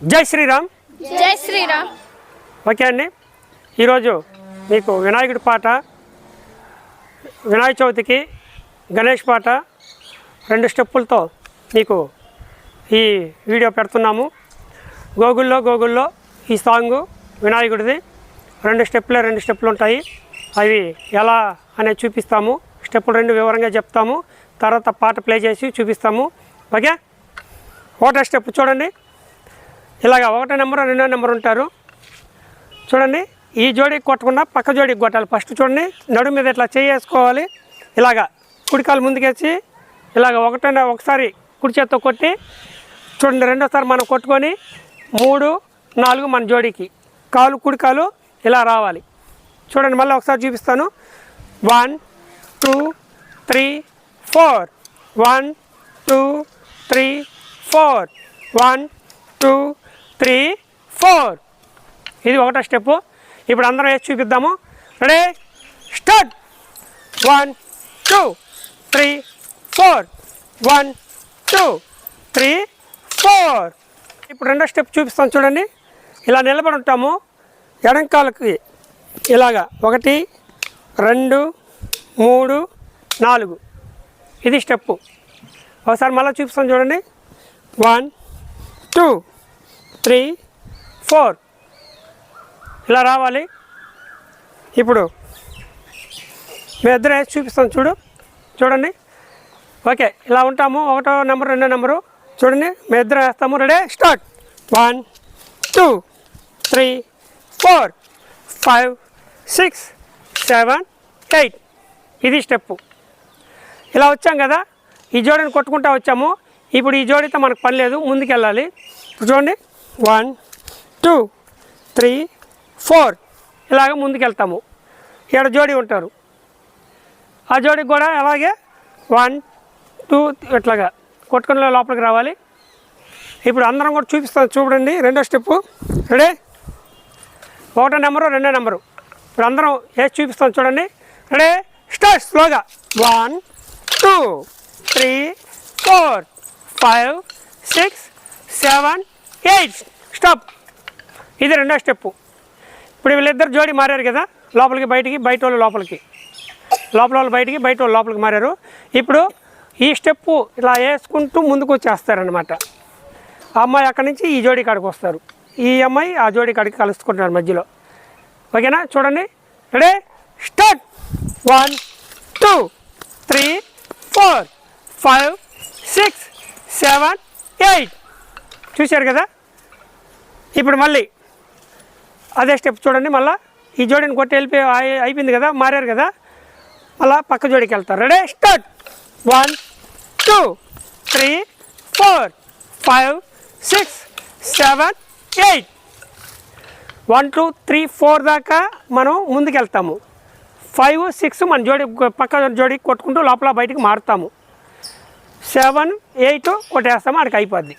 జై శ్రీరామ్. జై శ్రీరామ్. ఓకే అండి. ఈరోజు మీకు వినాయకుడి పాట వినాయక చవితికి గణేష్ పాట రెండు స్టెప్పులతో మీకు ఈ వీడియో పెడుతున్నాము. గోగుల్లో గోగుల్లో ఈ సాంగు వినాయకుడిది. రెండు స్టెప్పులే రెండు స్టెప్పులు ఉంటాయి అవి ఎలా అనేది చూపిస్తాము. స్టెప్పులు రెండు వివరంగా చెప్తాము. తర్వాత పాట ప్లే చేసి చూపిస్తాము. ఓకే? ఒకటో స్టెప్ చూడండి. ఇలాగ ఒకటో నెంబరు రెండో నెంబర్ ఉంటారు. చూడండి ఈ జోడీకి కొట్టకుండా పక్క జోడీకి కొట్టాలి. ఫస్ట్ చూడండి నడుము మీద ఇట్లా చేసుకోవాలి ఇలాగా కుడికాలు ముందుకేసి ఇలాగ ఒకటో ఒకసారి కుడి చేత్తో కొట్టి చూడండి రెండోసారి మనం కొట్టుకొని మూడు నాలుగు మన జోడీకి కాలు కుడికాలు ఇలా రావాలి. చూడండి మళ్ళీ ఒకసారి చూపిస్తాను. One two three four. One two three four. One two three four. ఇది ఒకటో స్టెప్పు. ఇప్పుడు అందరం వేసి చూపిద్దాము. Ready? Start. One two. Three four. One two. Three four. ఇప్పుడు రెండో స్టెప్ చూపిస్తాం చూడండి. ఇలా నిలబడి ఉంటాము. ఎడంకాలకి ఇలాగా. ఒకటి రెండు మూడు నాలుగు. ఇది స్టెప్పు. ఒకసారి మళ్ళీ చూపిస్తాం చూడండి. One two. Three four. ఇలా రావాలి. ఇప్పుడు మీ ఇద్దరు వేసి చూపిస్తాను చూడు. చూడండి. ఓకే ఇలా ఉంటాము. ఒకటో నెంబర్ రెండో నెంబరు. చూడండి మీ ఇద్దరు వేస్తాము. Ready? Start. One two three four five six seven eight. ఇది స్టెప్పు. ఇలా వచ్చాం కదా. ఈ జోడిని కొట్టుకుంటా వచ్చాము. ఇప్పుడు ఈ జోడితో మనకు పని లేదు. ముందుకెళ్ళాలి. చూడండి. One two three four. ఇలాగ ముందుకెళ్తాము. ఇక్కడ జోడి ఉంటారు. ఆ జోడికి కూడా అలాగే వన్ టూ ఇట్లాగా కొట్టుకుని లోపలికి రావాలి. ఇప్పుడు అందరం కూడా చూపిస్తాను చూడండి రెండో స్టెప్పు. రెడీ? ఒకటో నెంబరు రెండో నెంబరు. ఇప్పుడు అందరం వేసి చూపిస్తాను చూడండి. రెడీ? స్టార్ట్ స్లోగా. One two three four five six seven eight stop. ఇది రెండో స్టెప్పు. ఇప్పుడు వీళ్ళిద్దరు జోడి మారారు కదా లోపలికి బయటికి బయట వాళ్ళు లోపలికి. లోపల వాళ్ళు బయటికి బయట వాళ్ళు లోపలికి మారారు. ఇప్పుడు ఈ స్టెప్పు ఇలా వేసుకుంటూ ముందుకు వచ్చేస్తారనమాట ఆ అమ్మాయి అక్కడి నుంచి ఈ జోడి కాడికి వస్తారు. ఈ అమ్మాయి ఆ జోడి కాడికి కలుసుకుంటారు మధ్యలో. ఓకేనా? చూడండి. Ready? Start! One two three four five six seven eight. చూశారు కదా? ఇప్పుడు మళ్ళీ అదే స్టెప్ చూడండి మళ్ళీ ఈ జోడిని కొట్టి వెళ్ళిపోయి అయిపోయింది కదా మారారు కదా మళ్ళీ పక్క జోడికి వెళ్తారు. Ready? Start! One two three four five six seven eight. One two three four దాకా మనం ముందుకు వెళ్తాము. ఫైవ్ సిక్స్ మన జోడి పక్క జోడి కొట్టుకుంటూ లోపల బయటికి మారుతాము. సెవెన్ ఎయిట్ కొట్టేస్తాము అక్కడికి అయిపోద్ది.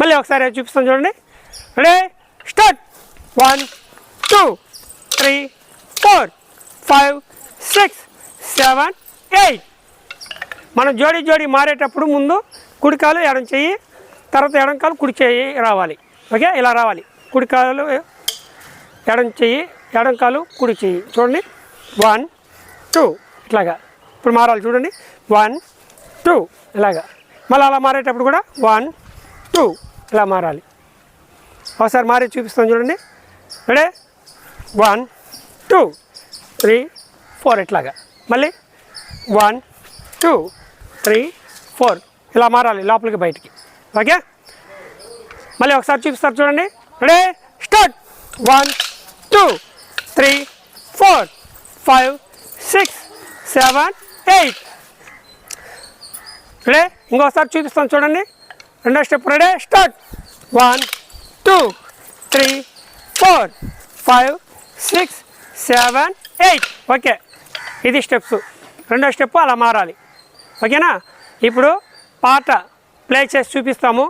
మళ్ళీ ఒకసారి చూపిస్తాం చూడండి. Ready? Start one two three four five six seven eight మనం జోడి జోడి మారేటప్పుడు ముందు కుడికాలు ఎడం చెయ్యి తర్వాత ఎడం కాలు కుడి చేయి రావాలి. ఓకే? ఇలా రావాలి. కుడికాలు ఎడం చెయ్యి ఎడం కాలు కుడి చెయ్యి. చూడండి. వన్ టూ ఇట్లాగా. ఇప్పుడు మారాలి చూడండి. వన్ టూ ఇలాగా. మళ్ళీ అలా మారేటప్పుడు కూడా వన్ టూ ఇలా మారాలి. ఒకసారి మారి చూపిస్తాను చూడండి. Ready one two three four ఇట్లాగా. మళ్ళీ వన్ టూ త్రీ ఫోర్ ఇలా మారాలి లోపలికి బయటికి. ఓకే మళ్ళీ ఒకసారి చూపిస్తారు చూడండి. Ready start one two three four five six seven eight ready ఇంకోసారి చూపిస్తాను చూడండి. రెండో step. Ready start one two three four five six seven eight. Okay. ఇది స్టెప్స్. రెండో స్టెప్ అలా మారాలి. ఓకేనా? ఇప్పుడు పాట ప్లే చేసి చూపిస్తాము.